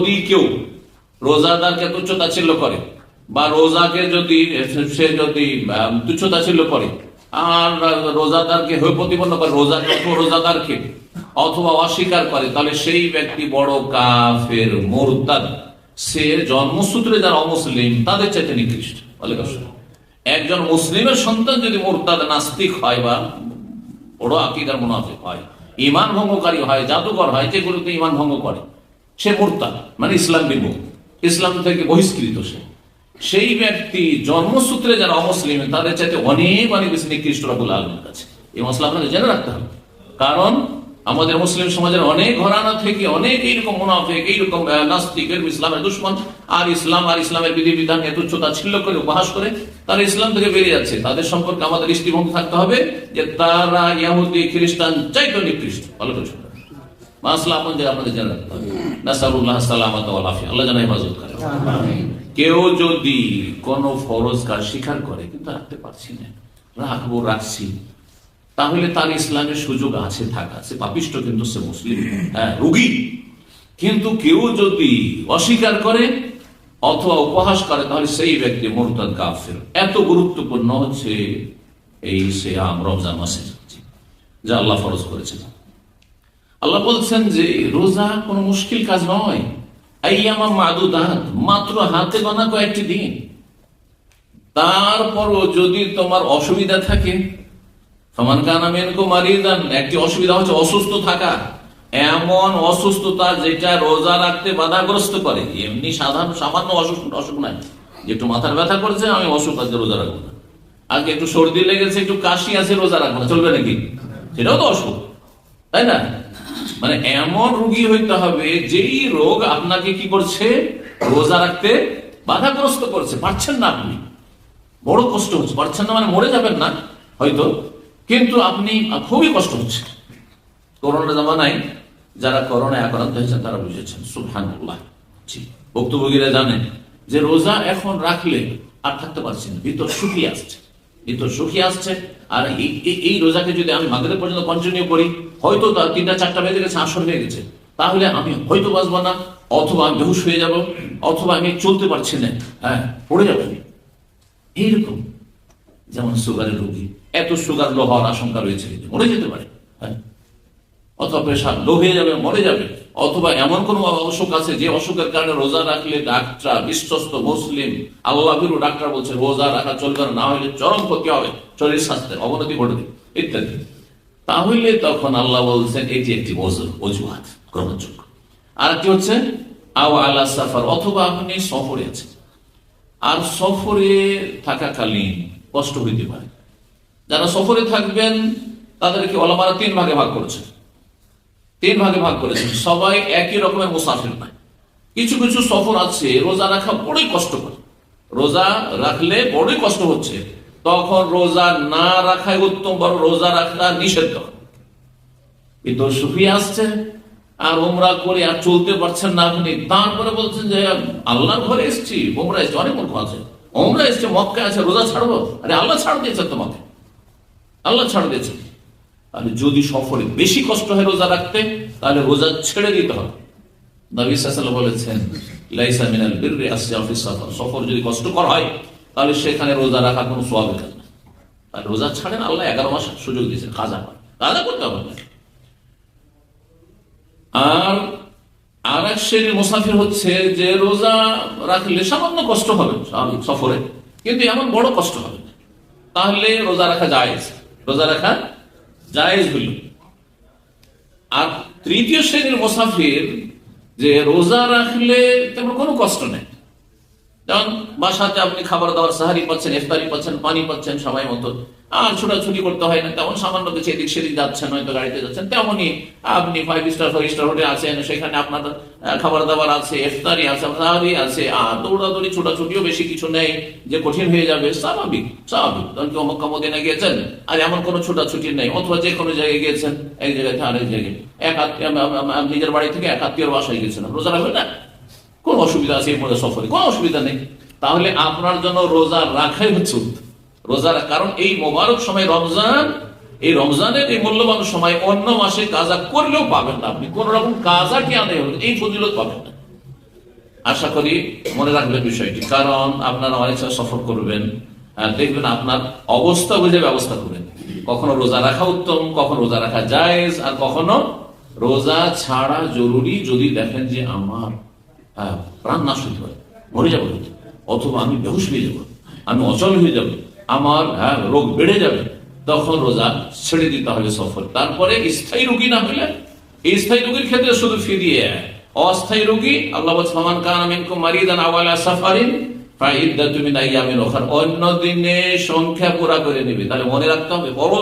যদি কেউ রোজাদারকে তুচ্ছতাচ্ছিল্য করে বা রোজাকে যদি সে যদি তুচ্ছতাচ্ছিল্য করে, আর রোজাদারকে হয়ে প্রতিপন্ন করে, রোজা রোজাদারকে অথবা অস্বীকার করে, তাহলে সেই ব্যক্তি বড় কাফের, মোরতাদ। সে জন্মসূত্রে যারা অমুসলিম, তাদের চাইতে নিকৃষ্ট। একজন মুসলিমের সন্তান যদি মোরতাদ নাস্তিক হয় বা বড় আকিদার মুনাফিক হয় ইমান ভঙ্গকারী হয়, জাদুকর হয় যেগুলোতে ইমান ভঙ্গ করে সে মোরতাদ মানে ইসলাম বিমুখ। ইসলাম থেকে বহিষ্কৃত সে। সেই ব্যক্তি জন্মসূত্রে যারা অমুসলিম, তাদের চাইতে অনেক অনেক বেশি নিকৃষ্ট রাবুল আলমের কাছে। এই মশলা আপনাদের জেনে রাখতে হবে। কারণ আমাদের মুসলিম সমাজের অনেক ঘরানা থেকে অনেক এইরকম মুনাফেক, এইরকম নাস্তিক ইসলামের দুশ্মন, আর ইসলাম, আর ইসলামের বিধিবিধান তুচ্ছতা ছিল করে, উপহাস করে, তারা ইসলাম থেকে বেরিয়ে যাচ্ছে। তাদের সম্পর্কে আমাদের দৃষ্টিভঙ্গি থাকতে হবে যে তারা ইয়াহুদি, খ্রিস্টান চাইতো নিকৃষ্ট। ভালো শুনবেন। মাসলা আপন যে আপনাদের জেনে রাখতে হবে। নাসারুল্লাহ সালামাত ওয়াল আল্লাহ যেন হেফাজত করে। কেউ যদি কোন ফরজ কাজ স্বীকার করে কিন্তু রাখতে পারছি না। রাখব রাখছি। তাহলে তার ইসলামের সুযোগ আছে থাকা সে পাপিষ্ট কিন্তু সে মুসলিম। হ্যাঁ রুগী। কিন্তু কেউ যদি অস্বীকার করে অথবা উপহাস করে তাহলে সেই ব্যক্তি মোরতাদ কাফের। এত গুরুত্বপূর্ণ হচ্ছে এই সেয়াম রমজান মাসের। যা আল্লাহ ফরজ করেছেন। আল্লাহ বলছেন যে, রোজা কোনো মুশকিল কাজ নয়। আইয়ামা মাদুদাত, মাত্র হাতে গোনা কয়েকটি দিন। তারপরও যদি তোমার অসুবিধা থাকে সমান কানা মেনকো মারিদান, একটি অসুবিধা হচ্ছে অসুস্থ থাকা। এমন অসুস্থতা যেটা রোজা রাখতে বাধাগ্রস্ত করে। এমনি সাধারণ সামান্য অসুখ অসুখ নাই। যে একটু মাথার ব্যথা করছে, আমি অসুখ আছে রোজা রাখব না। আগে একটু সর্দি লেগেছে, একটু কাশি আছে, রোজা রাখব না। চলবে নাকি? সেটাও তো অসুখ। তাই না? মানে এমন রোগী হইতে হবে, যেই রোগ আপনাকে কি করছে? রোজা রাখতে বাধাগ্রস্ত করছে। পারছেন না আপনি। বড় কষ্ট হচ্ছে। পারছেন না মানে মরে যাবেন না, হয়তো। কিন্তু আপনি খুবই কষ্ট হচ্ছে। করোনা জামানায় যারা করোনায় আক্রান্ত হয়েছেন তারা বুঝেছেন, সুবহানাল্লাহ। জি। জানেন যে রোজা এখন রাখলে আর থাকতে পারছেন ভিতর শুকিয়ে আসছে। ভিতর সুখী আসছে। আর এই রোজাকে যদি আমি মাগরে পর্যন্ত কন্টিনিউ করি, হয়তো তিনটা, চারটা বেজে গেছে, আসর হয়ে গেছে। তাহলে আমি হয়তো বাঁচবো না, অথবা আমি বেহুশ হয়ে যাব, অথবা আমি চলতে পারছি না। হ্যাঁ পড়ে যাব। এইরকম যেমন সুগারের রোগী। এত সুগার লো হওয়ার আশঙ্কা রয়েছে। মরে যেতে পারে। হ্যাঁ অথবা প্রেশার লো হয়ে যাবে, মরে যাবে। অথবা এমন কোন অসুখ আছে যে অসুখের কারণে রোজা রাখলে ডাক্তার বিশ্বস্ত মুসলিম আল্লাহ ডাক্তার বলছে রোজা রাখা চলবে না, হলে চরম ক্ষতি হবে শরীর স্বাস্থ্যের অবনতি ঘটবে ইত্যাদি। তাহলে তখন আল্লাহ বলছেন এটি একটি অজুহাত গ্রহণযোগ্য। আর কি হচ্ছে আও আল্লাহ সাফার অথবা আপনি সফরে আছেন। আর সফরে থাকাকালীন কষ্ট হইতে পারে। যারা সফরে থাকবেন তাদেরকে ওলামারা তিন ভাগে ভাগ করেছে তিন ভাগে ভাগ করেছেন। সবাই একই রকমের মুসাফির নাই কিছু কিছু সফর আছে, রোজা রাখা বড়ই কষ্টকর রোজা রাখলে বড়ই কষ্ট হচ্ছে। তখন রোজা না রাখাই উত্তম বড় রোজা রাখা নিষেধ কিন্তু সুফিয়া আসছে আর ওমরা করে আর চলতে পারছেন না আপনি তারপরে বলছেন যে, আল্লাহর ঘরে এসছি ওমরা এসছে, অনেক মূর্খ আছে। ওমরা এসছে মক্কা আছে, রোজা ছাড়বো? আরে আল্লাহ ছাড় দিয়েছে তোমাকে। আল্লাহ ছাড় দিয়েছে তাহলে যদি সফরে বেশি কষ্ট হয় রোজা রাখতে, তাহলে রোজা ছেড়ে দিতে হবে। নবী সাল্লাল্লাহু বলেছেন, লাইসা মিনাল বিররি আসিয়া সফর। যদি কষ্টকর হয়, তাহলে সেখানে রোজা রাখা কোনো সওয়াবের কাজ না আর রোজা ছাড়েন আল্লাহ এগারো মাস সুযোগ দিয়েছেন, কাজা কাজা করতে হবে আর আর এক শ্রেণির মুসাফির হচ্ছে যে রোজা রাখলে সামান্য কষ্ট হবে সফরে, কিন্তু এমন বড় কষ্ট হবে তাহলে রোজা রাখা যায় রোজা রাখা জায়েজ হইল। আর তৃতীয় শ্রেণির মোসাফির যে রোজা রাখলে তেমন কোনো কষ্ট নেই। যেমন বাসাতে আপনি খাবার দাবার, সাহারি পাচ্ছেন, ইফতারি পাচ্ছেন, পানি পাচ্ছেন, সময় মতো। আর ছোটাছুটি করতে হয় না, তেমন সামান্য কিছু এদিক সেদিক যাচ্ছেন, হয়তো গাড়িতে যাচ্ছেন, তেমনই আপনি ফাইভ স্টার ফাইভ স্টার হোটেলে আছেন, সেখানে আপনার খাবার দাবার আছে, ইফতারি আছে, সাহারি আছে, আর দৌড়াদৌড়ি, ছোটাছুটিও বেশি কিছু নেই, যে কঠিন হয়ে যাবে, স্বাভাবিক স্বাভাবিক। তখন কেউ মক্কা মদিনা গিয়েছেন, আর এমন কোনো ছোটাছুটি নেই, অথবা যে কোনো জায়গায় গিয়েছেন, এক জায়গায় থেকে আরেক জায়গায়। এক আত্মীয় নিজের বাড়ি থেকে এক আত্মীয় বাসায় গেছেন রোজা রাখবেন না? কোন অসুবিধা আছে মধ্যে সফরে? কোন অসুবিধা নেই। তাহলে আপনার জন্য রোজা রাখাই হচ্ছে উত্তম। রোজা কারণ এই মোবারক সময় রমজান, এই রমজানের এই মূল্যবান সময় অন্য মাসে কাজা করলেও পাবেন না আপনি। কোন রকম কাজা কি আনে এই ফজিলত পাবেন না। আশা করি মনে রাখবেন বিষয়টি। কারণ আপনারা অনেক সময় সফর করবেন, আর দেখবেন আপনার অবস্থা বুঝে ব্যবস্থা করবেন কখনো রোজা রাখা উত্তম, কখনো রোজা রাখা জায়েজ, আর কখনো রোজা ছাড়া জরুরি যদি দেখেন যে আমার প্রাণ নাশ হতে পারে মরে যাব অথবা আমি বেহুশ হয়ে যাব আমি অচল হয়ে যাব আমার হ্যাঁ, রোগ বেড়ে যাবে তখন রোজা ছেড়ে দিতে হবে সফর তারপরে স্থায়ী রোগী না হলে এই স্থায়ী রোগীর ক্ষেত্রে শুধু ফিরিয়ে অস্থায়ী রোগী আল্লাহ "ফামান কানা মিনকুম মারিদান আও আলা সাফারিন মিন আইয়ামিন উখরা।" অন্য দিনে সংখ্যা পুরা করে নেবে। তাহলে মনে রাখতে হবে বড়